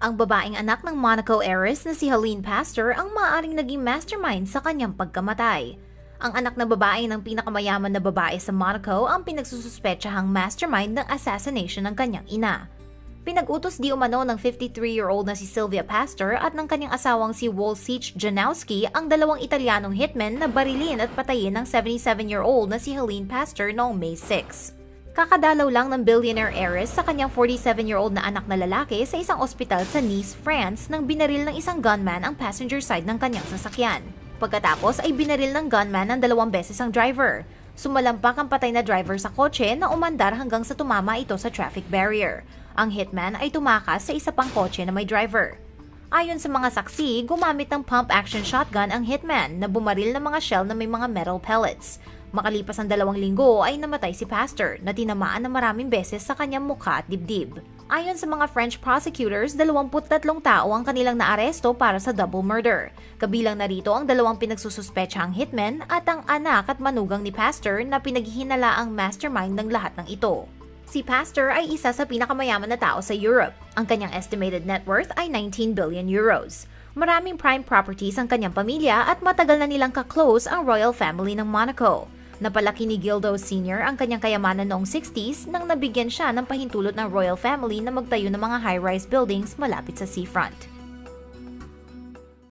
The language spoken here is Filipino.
Ang babaeng anak ng Monaco heiress na si Helene Pastor ang maaaring naging mastermind sa kanyang pagkamatay. Ang anak na babae ng pinakamayaman na babae sa Monaco ang pinagsususpetsahang mastermind ng assassination ng kanyang ina. Pinag-utos di umano ng 53-year-old na si Sylvia Pastor at ng kanyang asawang si Wolsich Janowski ang dalawang Italianong hitmen na barilin at patayin ng 77-year-old na si Helene Pastor noong May 6. Kakadalaw lang ng billionaire heiress sa kanyang 47-year-old na anak na lalaki sa isang ospital sa Nice, France nang binaril ng isang gunman ang passenger side ng kanyang sasakyan. Pagkatapos ay binaril ng gunman ng dalawang beses ang driver. Sumalampak ang patay na driver sa kotse na umandar hanggang sa tumama ito sa traffic barrier. Ang hitman ay tumakas sa isa pang kotse na may driver. Ayon sa mga saksi, gumamit ng pump-action shotgun ang hitman na bumaril ng mga shell na may mga metal pellets. Makalipas ang dalawang linggo ay namatay si Pastor na tinamaan na maraming beses sa kanyang mukha at dibdib. Ayon sa mga French prosecutors, 23 tao ang kanilang naaresto para sa double murder. Kabilang narito ang dalawang pinagsususpetsahang hitmen at ang anak at manugang ni Pastor na pinaghihinala ang mastermind ng lahat ng ito. Si Pastor ay isa sa pinakamayaman na tao sa Europe. Ang kanyang estimated net worth ay 19 billion euros. Maraming prime properties ang kanyang pamilya at matagal na nilang ka-close ang royal family ng Monaco. Napalaki ni Gildo Sr. ang kanyang kayamanan noong 60s nang nabigyan siya ng pahintulot ng royal family na magtayo ng mga high-rise buildings malapit sa seafront.